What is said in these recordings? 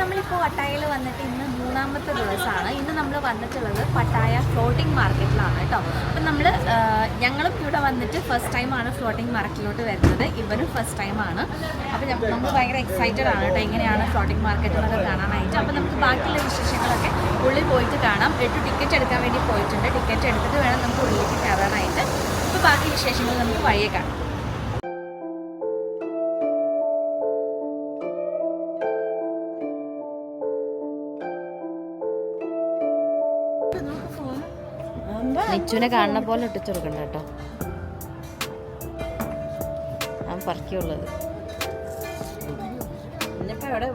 നമ്മളിപ്പോൾ പട്ടായയിൽ വന്നിട്ട് ഇന്ന് മൂന്നാമത്തെ ദിവസമാണ്. ഇന്ന് നമ്മൾ വന്നിട്ടുള്ളത് പട്ടായ ഫ്ലോട്ടിംഗ് മാർക്കറ്റിലാണ് കേട്ടോ അപ്പം നമ്മൾ ഞങ്ങളും ഇവിടെ വന്നിട്ട് ഫസ്റ്റ് ടൈമാണ് ഫ്ലോട്ടിംഗ് മാർക്കറ്റിലോട്ട് വരുന്നത്. ഇവരും ഫസ്റ്റ് ടൈമാണ് അപ്പോൾ നമ്മൾ ഭയങ്കര എക്സൈറ്റഡ് ആണ് കേട്ടോ എങ്ങനെയാണ് ഫ്ലോട്ടിംഗ് മാർക്കറ്റ് എന്നൊക്കെ കാണാനായിട്ട്. അപ്പോൾ നമുക്ക് ബാക്കിയുള്ള വിശേഷങ്ങളൊക്കെ ഉള്ളിൽ പോയിട്ട് കാണാം. എട്ട് ടിക്കറ്റ് എടുക്കാൻ വേണ്ടി പോയിട്ടുണ്ട്. ടിക്കറ്റ് എടുത്തിട്ട് വേണം നമുക്ക് ഉള്ളിലേക്ക് കയറാനായിട്ട്. അപ്പോൾ ബാക്കി വിശേഷങ്ങൾ നമുക്ക് വഴിയെ കാണാം. നിച്ചുവിനെ കാണുന്ന പോലെ ഇട്ടിച്ചു കൊടുക്കണ്ട കേട്ടോ. ഞാൻ പറക്കുള്ളത്. ഇന്നിപ്പോ എവിടെ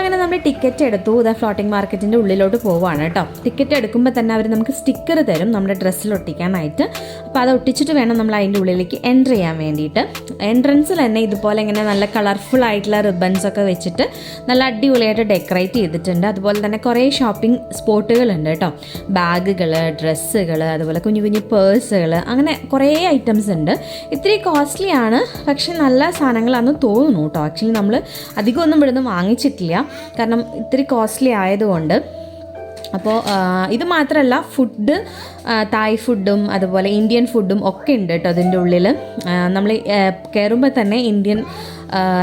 അങ്ങനെ നമ്മൾ ടിക്കറ്റ് എടുത്തു. ഇതാ ഫ്ലോട്ടിംഗ് മാർക്കറ്റിന്റെ ഉള്ളിലോട്ട് പോവാണ് കേട്ടോ ടിക്കറ്റ് എടുക്കുമ്പോൾ തന്നെ അവർ നമുക്ക് സ്റ്റിക്കർ തരും. നമ്മുടെ ഡ്രസ്സിൽ ഒട്ടിക്കാനായിട്ട്. അപ്പോൾ അത് ഒട്ടിച്ചിട്ട് വേണം നമ്മൾ അതിന്റെ ഉള്ളിലേക്ക് എന്റർ ചെയ്യാൻ വേണ്ടിയിട്ട്. എൻട്രൻസിൽ തന്നെ ഇതുപോലെ ഇങ്ങനെ നല്ല കളർഫുൾ ആയിട്ടുള്ള റിബൺസ് ഒക്കെ വെച്ചിട്ട് നല്ല അടിപൊളിയായിട്ട് ഡെക്കറേറ്റ് ചെയ്തിട്ടുണ്ട്. അതുപോലെ തന്നെ കുറേ ഷോപ്പിംഗ് സ്പോട്ടുകൾ ഉണ്ട് കേട്ടോ ബാഗുകൾ ഡ്രസ്സുകൾ അതുപോലെ കുഞ്ഞു കുഞ്ഞു പേഴ്സുകൾ അങ്ങനെ കുറേ ഐറ്റംസ് ഉണ്ട്. ഇത്തിരി കോസ്റ്റ്ലി ആണ്. പക്ഷെ നല്ല സാധനങ്ങളാണെന്ന് തോന്നുന്നു കേട്ടോ ആക്ച്വലി നമ്മൾ അധികം ഒന്നും ഇവിടുന്ന് വാങ്ങിച്ചിട്ടില്ല. കാരണം ഇത്തിരി കോസ്റ്റ്ലി ആയതുകൊണ്ട്. അപ്പോൾ ഇത് മാത്രമല്ല ഫുഡ് തായ് ഫുഡും അതുപോലെ ഇന്ത്യൻ ഫുഡും ഒക്കെ ഉണ്ട് കേട്ടോ അതിന്റെ ഉള്ളിൽ നമ്മൾ കയറുമ്പോൾ തന്നെ ഇന്ത്യൻ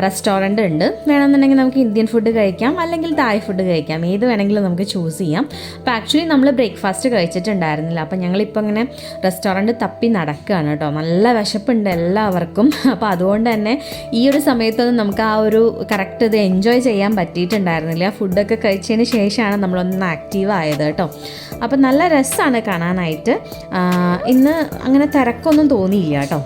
റെസ്റ്റോറന്റ് ഉണ്ട്. വേണമെന്നുണ്ടെങ്കിൽ നമുക്ക് ഇന്ത്യൻ ഫുഡ് കഴിക്കാം അല്ലെങ്കിൽ തായ് ഫുഡ് കഴിക്കാം. ഏത് വേണമെങ്കിലും നമുക്ക് ചൂസ് ചെയ്യാം. അപ്പോൾ ആക്ച്വലി നമ്മൾ ബ്രേക്ക്ഫാസ്റ്റ് കഴിച്ചിട്ടുണ്ടായിരുന്നില്ല. അപ്പോൾ ഞങ്ങളിപ്പോൾ ഇങ്ങനെ റെസ്റ്റോറന്റ് തപ്പി നടക്കുകയാണ് കേട്ടോ. നല്ല വിശപ്പുണ്ട് എല്ലാവർക്കും. അപ്പോൾ അതുകൊണ്ട് തന്നെ ഈ ഒരു സമയത്തൊന്നും നമുക്ക് ആ ഒരു കറക്റ്റ് ഇത് എൻജോയ് ചെയ്യാൻ പറ്റിയിട്ടുണ്ടായിരുന്നില്ല. ഫുഡൊക്കെ കഴിച്ചതിന് ശേഷമാണ് നമ്മളൊന്ന് ആക്റ്റീവ് ആയത് കേട്ടോ. അപ്പോൾ നല്ല രസമാണ് കാണാനായിട്ട്. ഇന്ന് അങ്ങനെ തിരക്കൊന്നും തോന്നിയില്ല കേട്ടോ.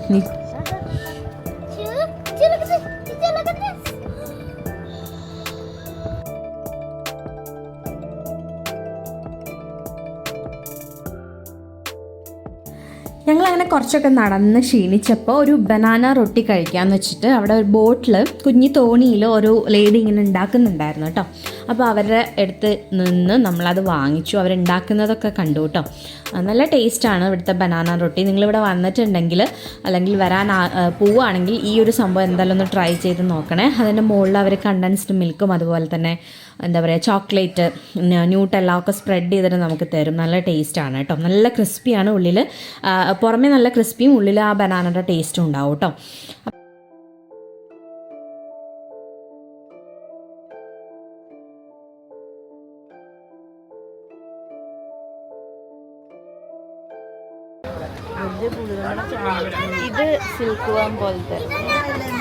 അങ്ങനെ കുറച്ചൊക്കെ നടന്ന് ക്ഷീണിച്ചപ്പോൾ ഒരു ബനാന റൊട്ടി കഴിക്കാമെന്ന് വെച്ചിട്ട് അവിടെ ഒരു ബോട്ടിൽ കുഞ്ഞി തോണിയിൽ ഒരു ലേഡി ഇങ്ങനെ ഉണ്ടാക്കുന്നുണ്ടായിരുന്നു കേട്ടോ. അപ്പോൾ അവരുടെ അടുത്ത് നിന്ന് നമ്മളത് വാങ്ങിച്ചു. അവരുണ്ടാക്കുന്നതൊക്കെ കണ്ടു കേട്ടോ. നല്ല ടേസ്റ്റാണ് ഇവിടുത്തെ ബനാന റൊട്ടി. നിങ്ങളിവിടെ വന്നിട്ടുണ്ടെങ്കിൽ അല്ലെങ്കിൽ വരാൻ പോവുകയാണെങ്കിൽ ഈ ഒരു സംഭവം എന്തായാലും ഒന്ന് ട്രൈ ചെയ്ത് നോക്കണേ. അതിന്റെ മുകളിൽ അവർ കണ്ടൻസ്ഡ് മിൽക്കും അതുപോലെ തന്നെ എന്താ പറയുക ചോക്ലേറ്റ് ന്യൂട്ടെല്ലാം ഒക്കെ സ്പ്രെഡ് ചെയ്തിട്ട് നമുക്ക് തരും. നല്ല ടേസ്റ്റാണ് കേട്ടോ നല്ല ക്രിസ്പിയാണ് ഉള്ളിൽ പുറമേ നല്ല ക്രിസ്പിയും ഉള്ളിൽ ആ ബനാനയുടെ ടേസ്റ്റും ഉണ്ടാവും കേട്ടോ ഇത് സിൽക്ക് വാം പോലത്തെ.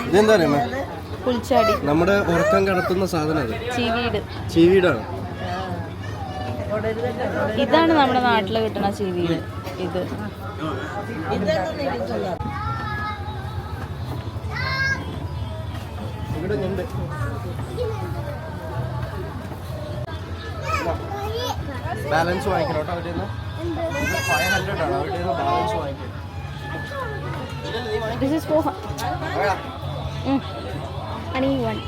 ഇതെന്താ അറിയാമോ പുൽച്ചാടി. നമ്മുടെ ഉറക്കം കടത്തുന്ന സാധനം ചീവീട്. ചീവീടാണ്. ഇതാണ് നമ്മുടെ നാട്ടിൽ കിട്ടുന്ന ചീവീട്. ഇത്. ബാലൻസ് വാങ്ങിക്കണം കേട്ടോ നിന്ന് ഫൈവ് ഹൺഡ്രഡ് ആണ്. നിന്ന് ബാലൻസ് വാങ്ങിക്കണം. ദിസ് ഇസ് ഫോർ അണി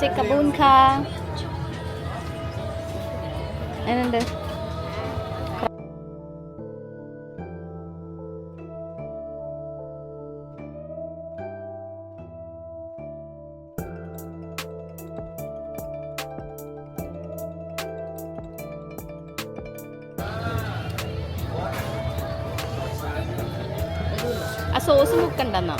വൺ കബൂൻ ഖാ എന്നുണ്ട് ആ സോസ് മുക്കണ്ടെന്നാ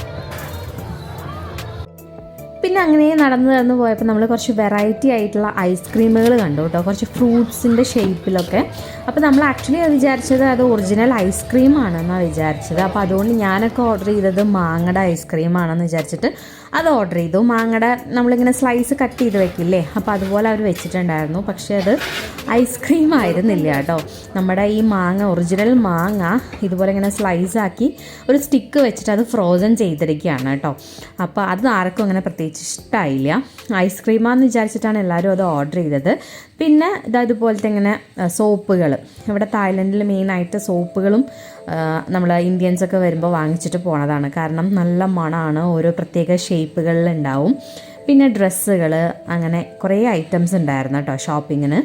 പിന്നെ അങ്ങനെ നടന്ന് നടന്ന് പോയപ്പോൾ നമ്മൾ കുറച്ച് വെറൈറ്റി ആയിട്ടുള്ള ഐസ്ക്രീമുകൾ കണ്ടു കേട്ടോ കുറച്ച് ഫ്രൂട്ട്സിന്റെ ഷേപ്പിലൊക്കെ അപ്പോൾ നമ്മൾ ആക്ച്വലി വിചാരിച്ചത് അത് ഒറിജിനൽ ഐസ്ക്രീം ആണെന്നാണ് വിചാരിച്ചത്. അപ്പോൾ അതുകൊണ്ട് ഞാനൊക്കെ ഓർഡർ ചെയ്തത് മാങ്ങയുടെ ഐസ്ക്രീം ആണെന്ന് വിചാരിച്ചിട്ട് അത് ഓർഡർ ചെയ്തു. മാങ്ങയുടെ നമ്മളിങ്ങനെ സ്ലൈസ് കട്ട് ചെയ്ത് വെക്കില്ലേ? അപ്പോൾ അതുപോലെ അവർ വെച്ചിട്ടുണ്ടായിരുന്നു. പക്ഷേ അത് ഐസ്ക്രീം ആയിരുന്നില്ല കേട്ടോ. നമ്മുടെ ഈ മാങ്ങ ഒറിജിനൽ മാങ്ങ ഇതുപോലെ ഇങ്ങനെ സ്ലൈസ് ആക്കി ഒരു സ്റ്റിക്ക് വെച്ചിട്ട് അത് ഫ്രോസൺ ചെയ്തിരിക്കുകയാണ് കേട്ടോ. അപ്പോൾ അത് ആർക്കും അങ്ങനെ പ്രത്യേകിച്ച് ഇഷ്ടമായില്ല ഐസ്ക്രീമാന്ന് വിചാരിച്ചിട്ടാണ് എല്ലാവരും അത് ഓർഡർ ചെയ്തത്. പിന്നെ ഇതാ ഇതുപോലത്തെ ഇങ്ങനെ സോപ്പുകൾ ഇവിടെ തായ്ലൻഡിൽ മെയിനായിട്ട് സോപ്പുകളും നമ്മൾ ഇന്ത്യൻസൊക്കെ വരുമ്പോൾ വാങ്ങിച്ചിട്ട് പോണതാണ്. കാരണം നല്ല മണമാണ് ഓരോ പ്രത്യേക ഷേപ്പുകളിലുണ്ടാവും പിന്നെ ഡ്രസ്സുകൾ അങ്ങനെ കുറേ ഐറ്റംസ് ഉണ്ടായിരുന്നു കേട്ടോ ഷോപ്പിങ്ങിന്.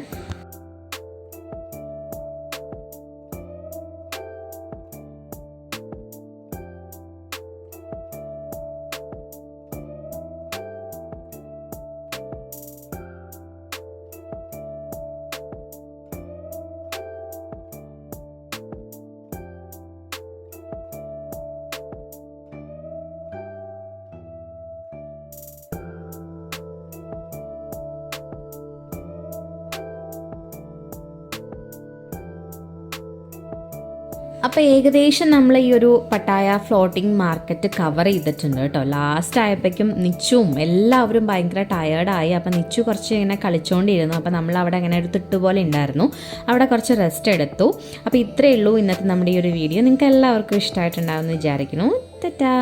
അപ്പോൾ ഏകദേശം നമ്മൾ ഈ ഒരു പട്ടായ ഫ്ലോട്ടിംഗ് മാർക്കറ്റ് കവർ ചെയ്തിട്ടുണ്ട് കേട്ടോ. ലാസ്റ്റ് ആയപ്പോഴേക്കും നിച്ചും എല്ലാവരും ഭയങ്കര ടയേർഡായി അപ്പോൾ നിച്ചു കുറച്ച് ഇങ്ങനെ കളിച്ചുകൊണ്ടിരുന്നു അപ്പോൾ നമ്മൾ അവിടെ അങ്ങനെ ഒരു തിട്ട് പോലെ ഉണ്ടായിരുന്നു. അവിടെ കുറച്ച് റെസ്റ്റ് എടുത്തു. അപ്പോൾ ഇത്രയേ ഉള്ളൂ ഇന്നത്തെ നമ്മുടെ ഈ ഒരു വീഡിയോ നിങ്ങൾക്ക് എല്ലാവർക്കും ഇഷ്ടമായിട്ടുണ്ടാവുമെന്ന് വിചാരിക്കുന്നു. തെറ്റാ